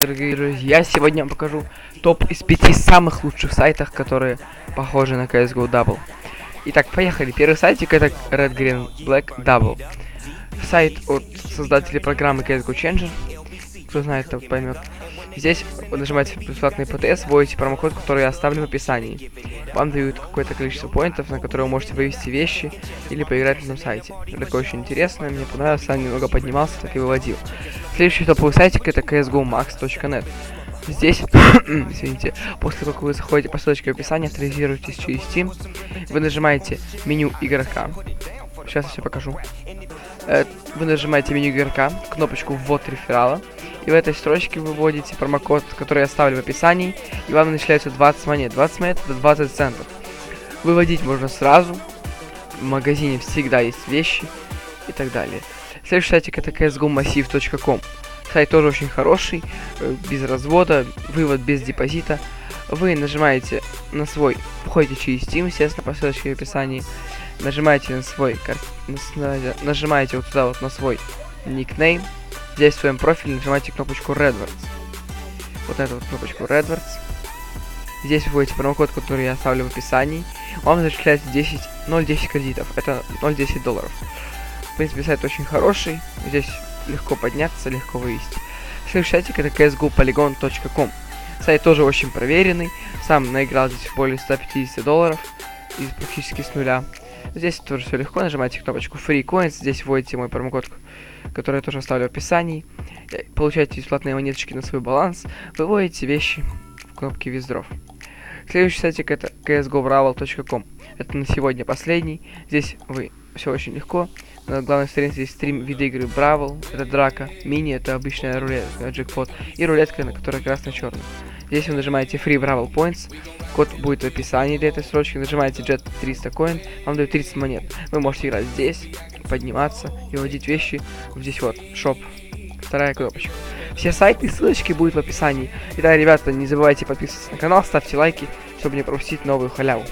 Дорогие друзья, сегодня вам покажу топ из пяти самых лучших сайтов, которые похожи на CSGO Double. Итак, поехали. Первый сайтик это Red Green Black Double. Сайт от создателей программы CSGO Changer. Кто знает, тот поймет. Здесь нажимаете бесплатный ПТС, вводите промокод, который я оставлю в описании. Вам дают какое-то количество поинтов, на которые вы можете вывести вещи или поиграть на сайте. Это такое очень интересное, мне понравилось, сам немного поднимался, так и выводил. Следующий топовый сайтик это csgomax.net. Здесь, извините, после того, как вы заходите по ссылочке в описании, авторизируетесь через Steam, вы нажимаете меню игрока. Сейчас я все покажу. Э, Вы нажимаете меню игрока, кнопочку ввод реферала, и в этой строчке вы вводите промокод, который я оставлю в описании, и вам начисляются 20 монет. 20 монет это 20 центов. Выводить можно сразу, в магазине всегда есть вещи и так далее. Следующий сайтик это csgomassive.com. Сайт тоже очень хороший, э, без развода, вывод без депозита. Вы нажимаете на свой, входите через Steam, естественно, по ссылочке в описании. Нажимаете на свой, нажимаете вот сюда вот на свой никнейм. Здесь в своем профиле нажимаете кнопочку Redwards. Вот эту вот кнопочку Redwards. Здесь вы вводите промокод, который я оставлю в описании. Вам зачисляется 10, 0,10 кредитов. Это 0,10 долларов. В принципе, сайт очень хороший. Здесь легко подняться, легко вывести. Следующий сайтик это csgopolygon.com. Сайт тоже очень проверенный. Сам наиграл здесь более 150 долларов. И практически с нуля. Здесь тоже все легко. Нажимаете кнопочку Free Coins. Здесь вводите мой промокод, который я тоже оставлю в описании. Получаете бесплатные монеточки на свой баланс. Выводите вещи в кнопке Withdraw. Следующий сайтик это csgobravel.com. Это на сегодня последний. Здесь вы все очень легко. На главной странице здесь стрим виды игры Бравл, это драка, мини это обычная рулетка, джекпот, и рулетка, на которой красно-черный. Здесь вы нажимаете Free Brawl Points, код будет в описании для этой строчки, нажимаете Jet 300 коин, вам дают 30 монет. Вы можете играть здесь, подниматься и вводить вещи здесь вот, шоп, вторая кнопочка. Все сайты и ссылочки будут в описании. Итак, ребята, не забывайте подписываться на канал, ставьте лайки, чтобы не пропустить новую халяву.